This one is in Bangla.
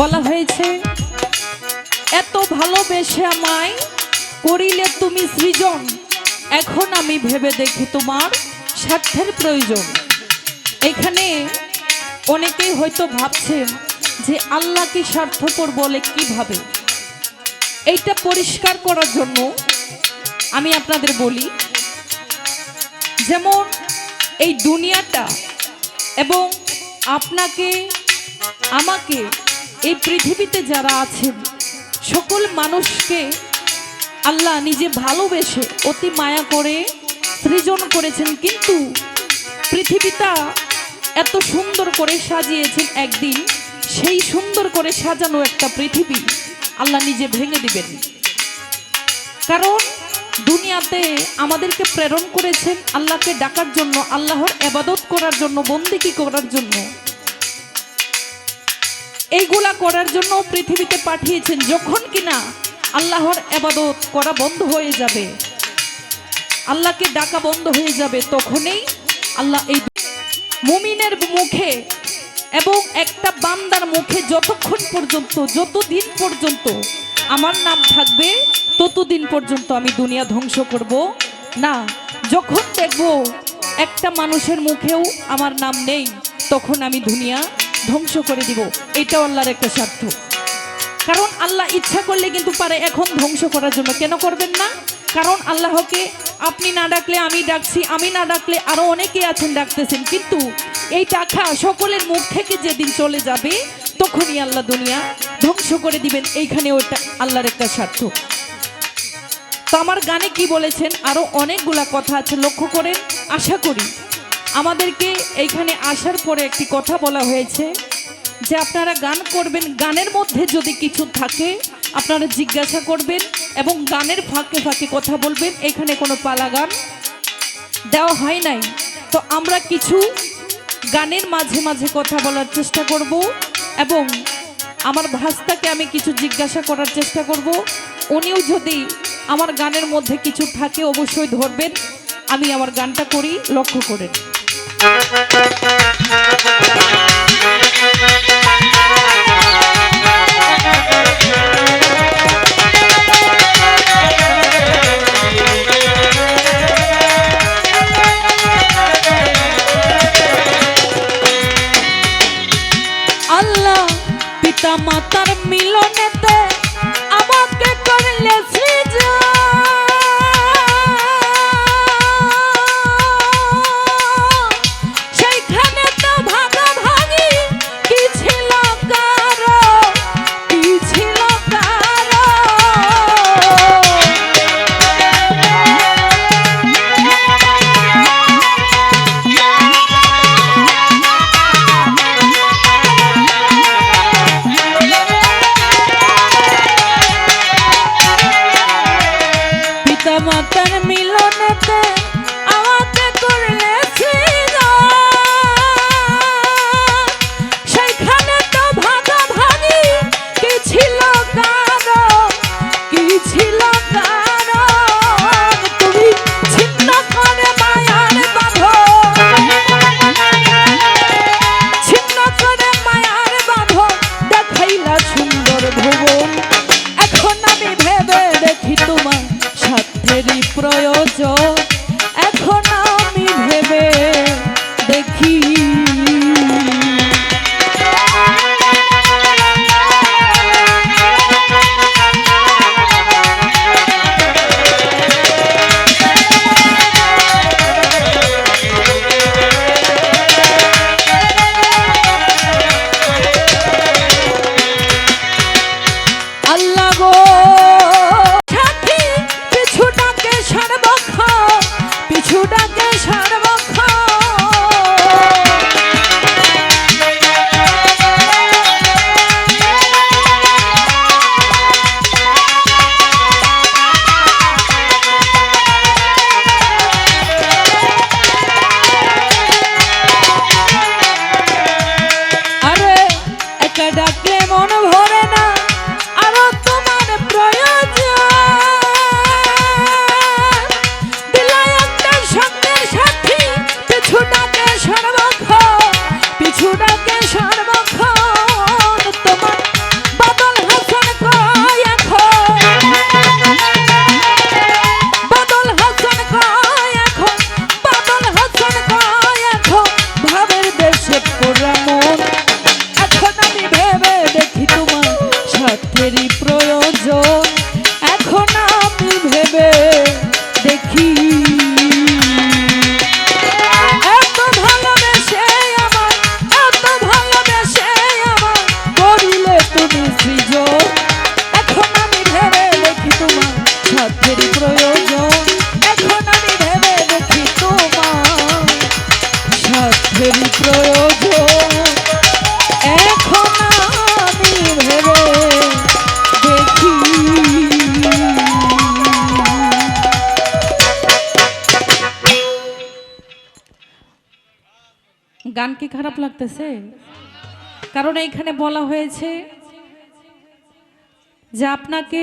বলা হয়েছে, এত ভালোবেসে আমায় করিলে তুমি সৃজন। এখন আমি ভেবে দেখি তোমার স্বার্থের প্রয়োজন। এখানে অনেকেই হয়তো ভাবছেন যে আল্লাহ কি স্বার্থপর বলে কীভাবে এইটা পরিষ্কার করার জন্য আমি আপনাদের বলি, যেমন এই দুনিয়াটা এবং আপনাকে, আমাকে এই পৃথিবীতে যারা আছেন, সকল মানুষকে আল্লাহ নিজে ভালোবেসে অতি মায়া করে সৃজন করেছেন, কিন্তু পৃথিবীটা এত সুন্দর করে সাজিয়েছেন একদিন, সেই সুন্দর করে সাজানো একটা পৃথিবী আল্লাহ নিজে ভেঙে দিবেন। কারণ দুনিয়াতে আমাদেরকে প্রেরণ করেছেন আল্লাহকে ডাকার জন্য, আল্লাহর এবাদত করার জন্য বন্দিকি করার জন্য। এইগুলা করার জন্য পৃথিবীতে পাঠিয়েছেন যখন কিনা আল্লাহর এবাদত করা বন্ধ হয়ে যাবে। আল্লাহকে ডাকা বন্ধ হয়ে যাবে, তখনই আল্লাহ এই মুমিনের মুখে এবং একটা বান্দার মুখে যতক্ষণ পর্যন্ত, যতদিন পর্যন্ত আমার নাম থাকবে, ততদিন পর্যন্ত আমি দুনিয়া ধ্বংস করব। না, যখন দেখব একটা মানুষের মুখেও আমার নাম নেই, তখন আমি দুনিয়া ধ্বংস করে দিব। এটাও আল্লাহর একটা স্বার্থ। কারণ আল্লাহ ইচ্ছা করলে কিন্তু পারে এখন ধ্বংস করার জন্য। কেন করবেন না? কারণ আল্লাহকে আপনি না ডাকলে আমি ডাকছি, আমি না ডাকলে আরও অনেকে আছেন ডাকতেছেন। কিন্তু এই টাকা সকলের মুখ থেকে যেদিন চলে যাবে, তখনই আল্লাহ দুনিয়া ধ্বংস করে দিবেন। এইখানে ওটা আল্লাহর একটা স্বার্থ। তো আমার গানে কি বলেছেন? আরও অনেকগুলা কথা আছে। লক্ষ্য করেন, আশা করি আমাদেরকে এইখানে আসার পরে একটি কথা বলা হয়েছে যে আপনারা গান করবেন, গানের মধ্যে যদি কিছু থাকে, আপনারা জিজ্ঞাসা করবেন এবং গানের ফাঁকে ফাঁকে কথা বলবেন, এখানে কোনো পালা গান দেওয়া হয় নাই। তো আমরা কিছু গানের মাঝে মাঝে কথা বলার চেষ্টা করব এবং আমার ভাস্তাকে আমি কিছু জিজ্ঞাসা করার চেষ্টা করব। উনিও যদি আমার গানের মধ্যে কিছু থাকে, অবশ্যই ধরবেন। আমি আমার গানটা করি, লক্ষ্য করেন। আল্লাহ গান কি খারাপ লাগতেছে? কারণ এইখানে বলা হয়েছে যে আপনাকে